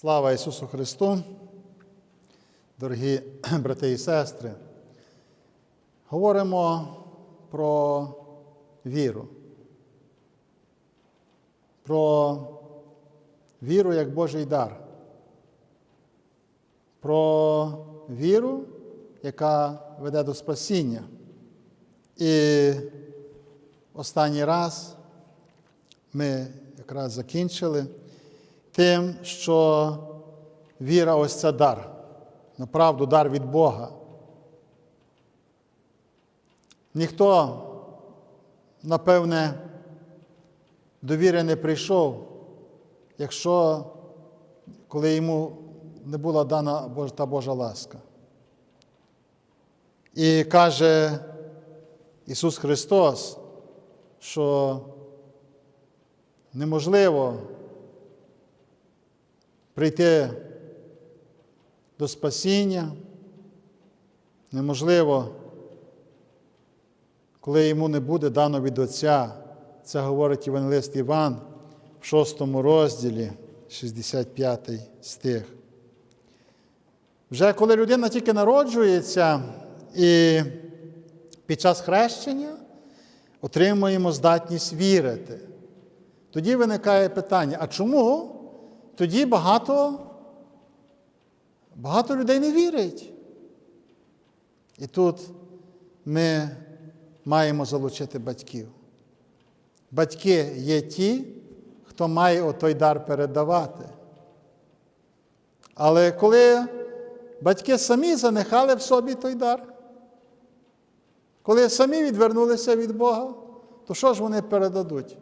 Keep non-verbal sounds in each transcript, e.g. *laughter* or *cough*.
Слава Ісусу Христу, дорогі *clears throat* брати і сестри. Говоримо про віру. Про віру як Божий дар. Про віру, яка веде до спасіння. І останній раз ми якраз закінчили тим, що віра ось це дар. Направду дар від Бога. Ніхто, напевне, до віри не прийшов, якщо коли йому не була дана та Божа ласка. І каже Ісус Христос, що неможливо прийти до спасіння, неможливо, коли йому не буде дано від Отця. Це говорить Євангелист Іван в 6 розділі, 65 стих. Вже коли людина тільки народжується і під час хрещення отримуємо здатність вірити. Тоді виникає питання: а чому тоді багато, багато людей не вірить? І тут ми маємо залучити батьків. Батьки є ті, хто має отой дар передавати. Але коли батьки самі занехали в собі той дар, коли самі відвернулися від Бога, то що ж вони передадуть?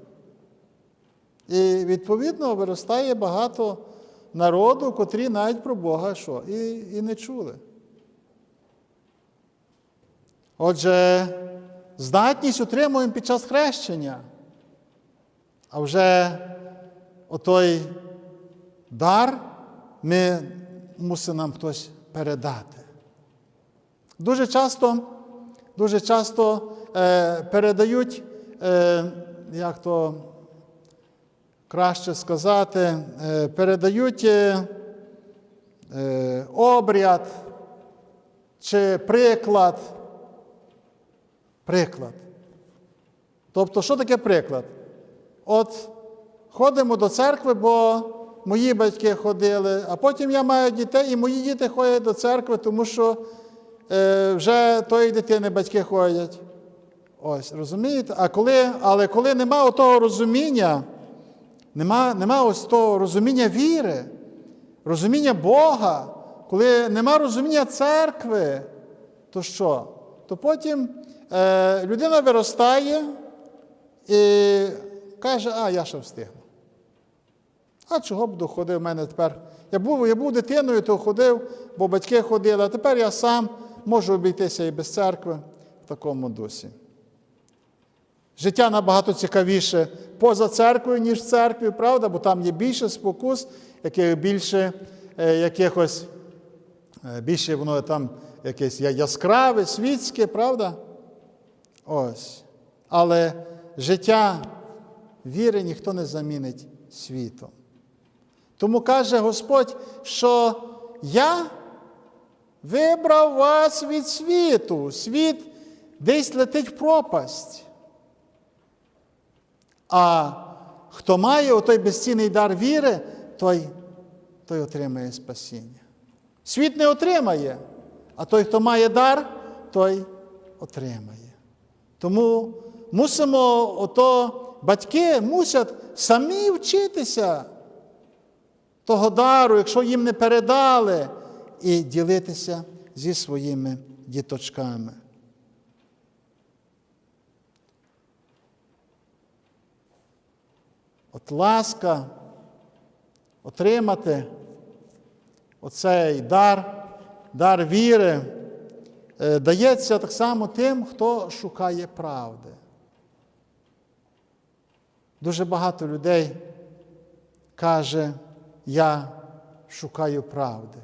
І відповідно виростає багато народу, котрі навіть про Бога що, і, і не чули. Отже, здатність отримуємо під час хрещення. А вже отой дар ми мусить нам хтось передати. Дуже часто, дуже часто е, передають, е, як то краще сказати, е, передають е, е, обряд чи приклад. Приклад. Тобто, що таке приклад? От ходимо до церкви, бо мої батьки ходили, а потім я маю дітей, і мої діти ходять до церкви, тому що е, вже тої дитини батьки ходять. Ось, розумієте? А коли, але коли нема того розуміння, нема, нема ось того розуміння віри, розуміння Бога, коли нема розуміння церкви, то що? То потім е, людина виростає і каже, а я ще встигну. А чого б доходив в мене тепер? Я був, я був дитиною, то ходив, бо батьки ходили, а тепер я сам можу обійтися і без церкви в такому дусі. Життя набагато цікавіше поза церквою, ніж в церкві, правда, бо там є більше спокус, яких більше е, якихось, е, більше воно там якесь яскраве, світське, правда? Ось. Але життя віри ніхто не замінить світом. Тому каже Господь, що я вибрав вас від світу. Світ десь летить в пропасть. А хто має отой безцінний дар віри, той, той отримає спасіння. Світ не отримає, а той, хто має дар, той отримає. Тому мусимо, ото батьки мусять самі вчитися того дару, якщо їм не передали, і ділитися зі своїми діточками. От ласка отримати оцей дар, дар віри, е, дається так само тим, хто шукає правди. Дуже багато людей каже, я шукаю правди.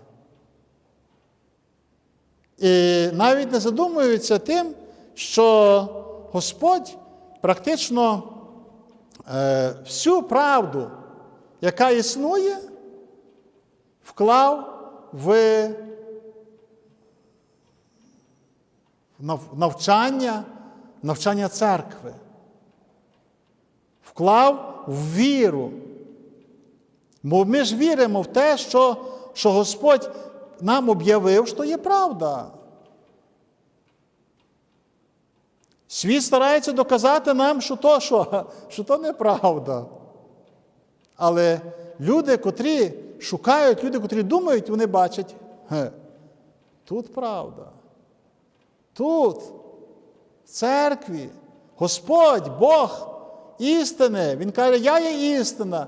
І навіть не задумуються тим, що Господь практично всю правду, яка існує, вклав в навчання, навчання церкви, вклав в віру. Бо ми ж віримо в те, що, що Господь нам об'явив, що є правда. Світ старається доказати нам, що то, що, що то неправда. Але люди, котрі шукають, люди, котрі думають, вони бачать, тут правда. Тут, в церкві, Господь, Бог істини. Він каже, я є істина.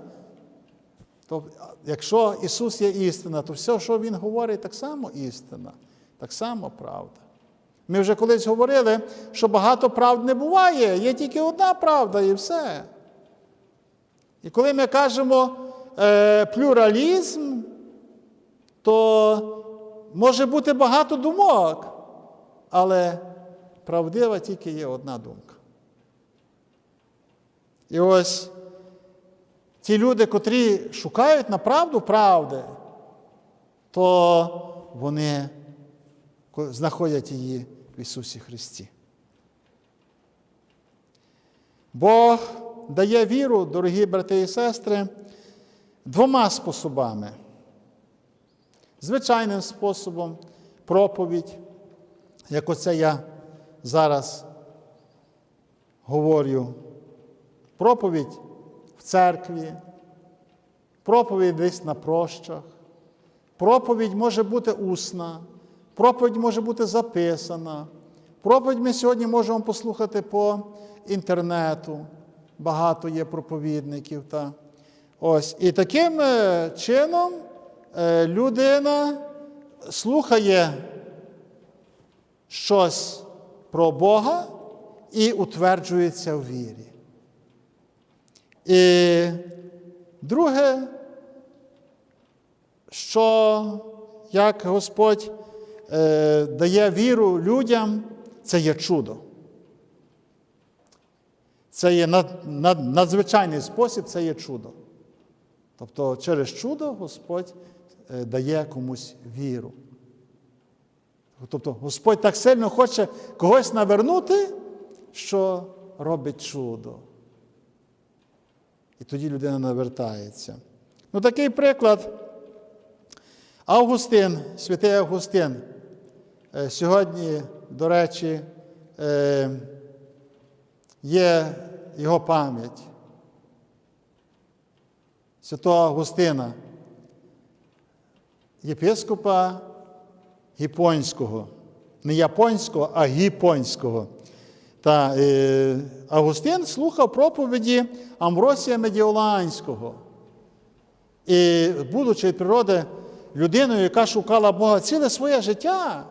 Тобто, якщо Ісус є істина, то все, що Він говорить, так само істина, так само правда. Ми вже колись говорили, що багато правд не буває, є тільки одна правда і все. І коли ми кажемо е, плюралізм, то може бути багато думок, але правдива тільки є одна думка. І ось ті люди, котрі шукають на правду правди, то вони знаходять її в Ісусі Христі. Бог дає віру, дорогі брати і сестри, двома способами. Звичайним способом проповідь, як оце я зараз говорю. Проповідь в церкві, проповідь десь на прощах, проповідь може бути усна, проповідь може бути записана. Проповідь ми сьогодні можемо послухати по інтернету. Багато є проповідників. Та. Ось. І таким е, чином е, людина слухає щось про Бога і утверджується в вірі. І друге, що як Господь дає віру людям, це є чудо. Це є над, над, надзвичайний спосіб, це є чудо. Тобто через чудо Господь е, дає комусь віру. Тобто Господь так сильно хоче когось навернути, що робить чудо. І тоді людина навертається. Ну, такий приклад. Августин, святий Августин. Е, Сьогодні, до речі, е, є його пам'ять. Святого Августина, єпископа Гіпонського. Не японського, а гіпонського. Та е, Августин слухав проповіді Амвросія Медіоланського. І, будучи від природи людиною, яка шукала Бога ціле своє життя,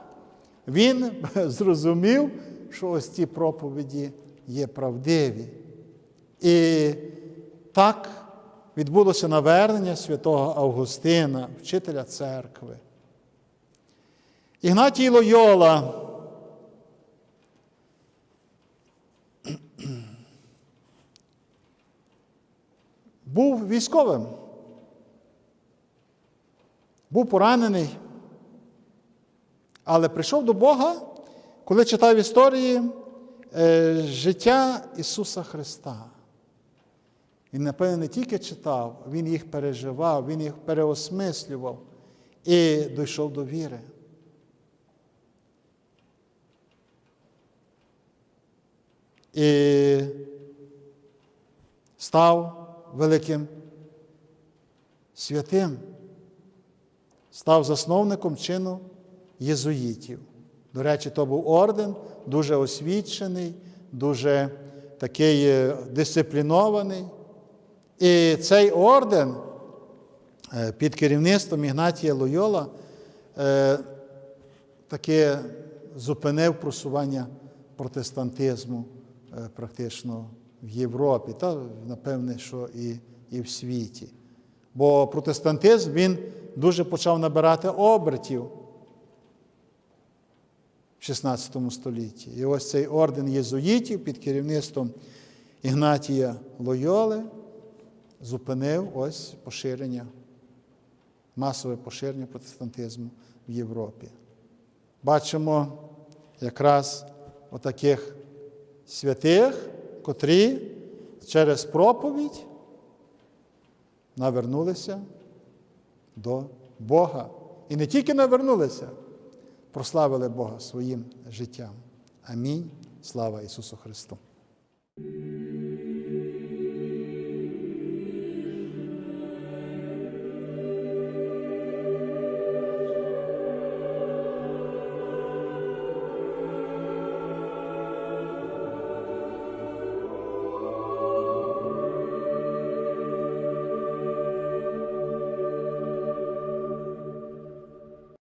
він *laughs* зрозумів, що ось ці проповіді є правдиві. І так відбулося навернення святого Августина, вчителя церкви. Ігнатій Лойола. *clears throat* Був військовим, був поранений, але прийшов до Бога, коли читав історії е, життя Ісуса Христа. Він, напевно, не тільки читав, Він їх переживав, Він їх переосмислював і дійшов до віри. І став великим святим, став засновником чину єзуїтів. До речі, то був орден, дуже освічений, дуже такий е, дисциплінований. І цей орден е, під керівництвом Ігнатія Лойола е, таки зупинив просування протестантизму практично в Європі, та напевне, що і, і в світі. Бо протестантизм він дуже почав набирати обертів в 16 столітті. І ось цей орден єзуїтів під керівництвом Ігнатія Лойоли зупинив ось поширення масове поширення протестантизму в Європі. Бачимо якраз отаких святих, котрі через проповідь навернулися до Бога. І не тільки навернулися, прославили Бога своїм життям. Амінь. Слава Ісусу Христу!